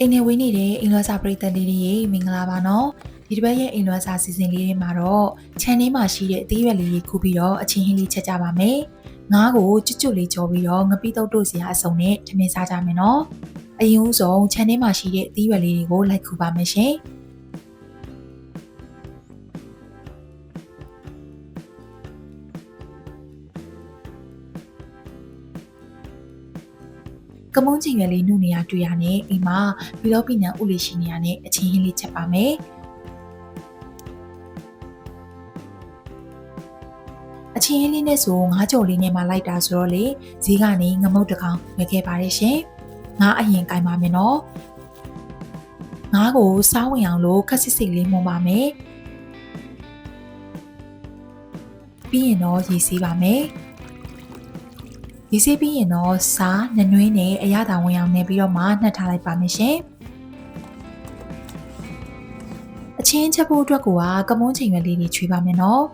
အိမ်နေဝင်းနေတဲ့အင်လွှာစာပရိသတ်လေးတွေရေမင်္ဂလာပါနော်ဒီတစ်ပတ်ရဲ့အင်လွှာစာစီစဉ်လေးတွေမှာတော့ channel မှာရှိတဲ့အသေးရွက်လေးတွေခုပြီးတော့အချင်းဟင်းလေးချက်ကြပါမယ်ငါးကိုကျွတ်ကျွတ်လေးကြောပြီးတော့ငပိတုတ်တို့စီဟာအစုံနဲ့ထမင်းစားကြမယ်နော်အရင်ဦးဆုံး channel မှာရှိတဲ့အသေးရွက်လေးတွေကိုလိုက်ခုပါမယ်ရှင် ကမုန်းချင်ရွယ်လေးနုနေရတွေ့ရနဲ့အိမ်မှာဘီလောပီနန်ဥလေးရှိနေရနဲ့အချင်းဟင်းလေးချက်ပါမယ်အချင်းဟင်းလေးနဲ့ဆိုငါးကြော်လေးနဲ့မှလိုက်တာဆိုတော့လေဈေးကနေငမုတ်တကောင်ဝယ်ခဲ့ပါတယ်ရှင်ငါအရင်ကင်ပါမယ်နော်ငါးကိုစားဝင်အောင်လို့ခက်စစ်စစ်လေးမှုန်းပါမယ်ပြီးရင်တော့ရေစီးပါမယ် ဒီစီးပြီးရင်တော့စားနနွေးနဲ့အရသာဝင်အောင်နေပြီးတော့မှနှက်ထားလိုက်ပါမယ်ရှင်အချင်းချက်ဖို့အတွက်ကကမုန်းချိန်ရွယ်လေးတွေချွေးပါမယ်နော်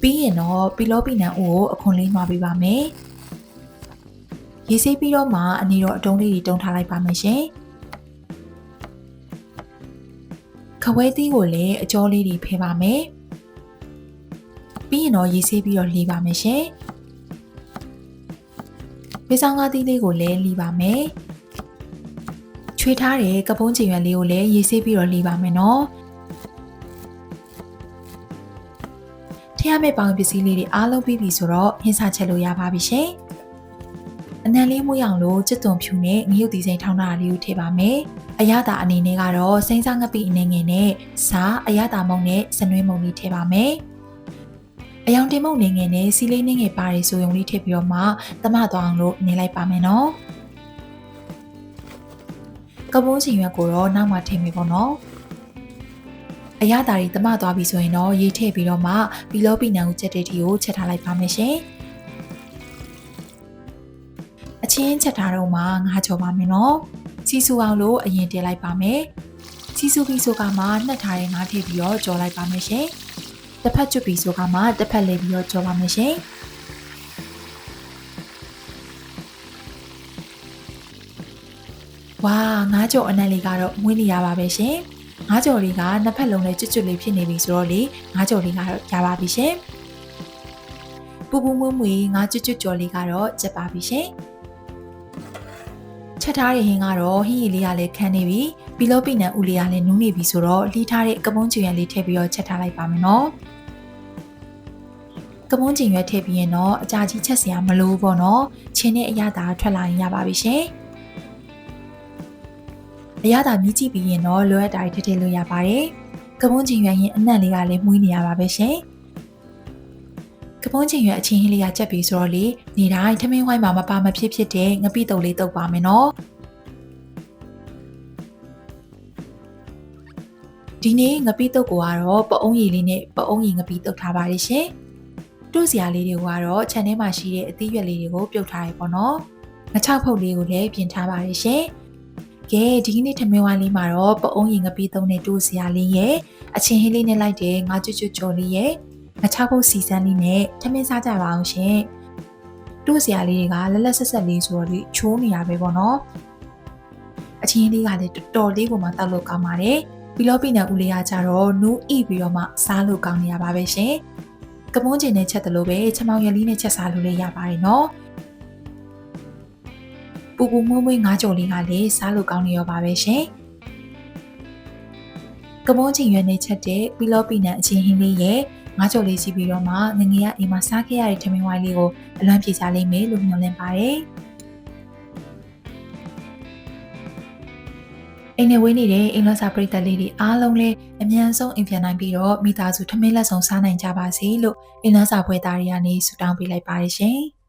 ပြီးရင်တော့ပီလောပီနန်အိုကိုအခွန်လေးမှာပေးပါမယ်ရေဆေးပြီးတော့မှအနေတော့အတုံးလေးတွေတုံးထားလိုက်ပါမယ်ရှင်ခဝဲသီးကိုလည်းအကြောလေးတွေဖယ်ပါမယ် ပြီးရင်တော့ရေးဆေးပြီးတော့လှီးပါမယ်ရှင်။ဖေးဆောင်ကားသီးလေးကိုလည်းလှီးပါမယ်။ချွေထားတဲ့ကပုံးချင်ရွက်လေးကိုလည်းရေးဆေးပြီးတော့လှီးပါမယ်နော်။ထည့်ရမယ့်ပေါင်ပစ္စည်းလေးတွေအားလုံးပြီးပြီဆိုတော့ဟင်းစားချက်လို့ရပါပြီရှင်။အနံလေးမှုအောင်လို့ကြက်သွန်ဖြူနဲ့ငရုတ်သီးစိမ်းထောင်းတာလေးကိုထည့်ပါမယ်။အရသာအနေနဲ့ကတော့စိမ့်စားငပိအနေငယ်နဲ့စားအရသာမုံနဲ့စနွေးမုံလေးထည့်ပါမယ်။ အယောင်တင်မုံနေငယ်နဲ့စီလေးနေငယ်ပါတယ်ဆိုရုံလေးထည့်ပြီးတော့မှသမသွားအောင်လို့နေလိုက်ပါမယ်နော်ကပုံးချင်ရွက်ကိုတော့နောက်မှထည့်မယ်ပေါ့နော်အရသာတွေသမသွားပြီဆိုရင်တော့ရေးထည့်ပြီးတော့မှဘီလောပီနန်ကိုချက်တဲ့တီကိုချက်ထားလိုက်ပါမယ်ရှင်အချင်းချက်ထားတော့မှငါချော်ပါမယ်နော်စီဆူအောင်လို့အရင်တင်လိုက်ပါမယ်စီဆူပြီးဆိုကမှနှက်ထားတဲ့ငါထည့်ပြီးတော့ကြော်လိုက်ပါမယ်ရှင် တစ်ဖက်ကျွတ်ပြီးဆိုကမှတစ်ဖက်လဲပြီးတော့ကြောပါမယ်ရှင်ဝါငါးကြော်အနက်လေးကတော့မွေးနေရပါပဲရှင်ငါးကြော်လေးကနှစ်ဖက်လုံးနဲ့ကျွတ်ကျွတ်လေးဖြစ်နေပြီဆိုတော့လေငါးကြော်လေးကတော့ရပါပြီရှင်ပူပူမွေးမွေးငါးကျွတ်ကျွတ်ကြော်လေးကတော့ကျက်ပါပြီရှင်ချက်ထားတဲ့ဟင်းကတော့ဟင်းရည်လေးကလည်းခန်းနေပြီဘီ လောပီနန်ဦးလေးကလည်းနူးနေပြီဆိုတော့လှီးထားတဲ့ကပုံးချွေရံလေးထည့်ပြီးတော့ချက်ထားလိုက်ပါမယ်နော်ကမွန်းကျင်ရွက်ထည့်ပြီးရင်တော့အကြာကြီးချက်စရာမလိုပေါ့နော်ချင်းနဲ့အရသာထွက်လာရင်ရပါပြီရှင်အရသာမြည်ကြည့်ပြီးရင်တော့လိုအပ်တာတွေထည့်ထည့်လို့ရပါတယ်ကမွန်းကျင်ရွက်ရင်အနံ့လေးကလည်းမှုေးနေရပါပဲရှင်ကပွန်ချင်ရွက်အချင်းဟင်းလေးကကြက်ပြီးဆိုတော့လေနေတိုင်းထမင်းဝိုင်းမှာမပါမဖြစ်ဖြစ်တဲ့ငပိတုပ်လေးတုပ်ပါမယ်နော် ဒီနေ့ငပိတုပ်ကိုကတော့ပအုံးရည်လေးနဲ့ပအုံးရည်ငပိတုပ်ထားပါတယ်ရှင်တို့စရာလေးတွေကတော့ channel မှာရှိတဲ့အသီးရွက်လေးတွေကိုပြုတ်ထားရပေါ့နော်ငချောက်ဖုတ်လေးကိုလည်းပြင်ထားပါတယ်ရှင်ကဲဒီနေ့ထမင်းဝိုင်းလေးမှာတော့ပအုံးရင်ငပီးသုံးတဲ့တို့စရာလေးရဲ့အချင်းဟင်းလေးနဲ့လိုက်တဲ့ငါကျွတ်ကျွတ်ကြော်လေးရဲ့ငချောက်ဖုတ်စီစမ်းလေးနဲ့ထမင်းစားကြပါအောင်ရှင်တို့စရာလေးတွေကလက်လက်ဆက်ဆက်လေးဆိုတော့လေချိုးနေရပဲပေါ့နော်အချင်းလေးကလည်းတော်တော်လေးကိုမှတောက်လို့ကောင်းပါတယ် ဘီလောပီနန်ဦးလေးကကြတော့နူးဣပြီးတော့မှစားလို့ကောင်းနေရပါပဲရှင်ကမွန်းကျင်နဲ့ချက်တယ်လို့ပဲချမောင်ရလေးနဲ့ချက်စားလို့လည်းရပါတယ်နော်ပူပူမွေးမွေးငါးကြော်လေးကလည်းစားလို့ကောင်းနေရောပါပဲရှင်ကမွန်းကျင်ရွက်နဲ့ချက်တဲ့ပီလောပီနန်အချင်းဟင်းလေးရဲ့ငါးကြော်လေးစီးပြီးတော့မှငငယ်ကအိမ်မှာစားခဲ့ရတဲ့ထမင်းဝိုင်းလေးကိုအလွမ်းပြေချလိမ့်မယ်လို့မျှော်လင့်ပါတယ် အိမ်နဲ့ဝေးနေတဲ့အင်္ဂလစာပရိသတ်လေးတွေအားလုံးလည်းအမြန်ဆုံးအိမ်ပြန်နိုင်ပြီးတော့မိသားစုထမင်းလက်ဆောင်စားနိုင်ကြပါစေလို့အင်္ဂလစာပွဲသားတွေကနေဆုတောင်းပေးလိုက်ပါတယ်ရှင်။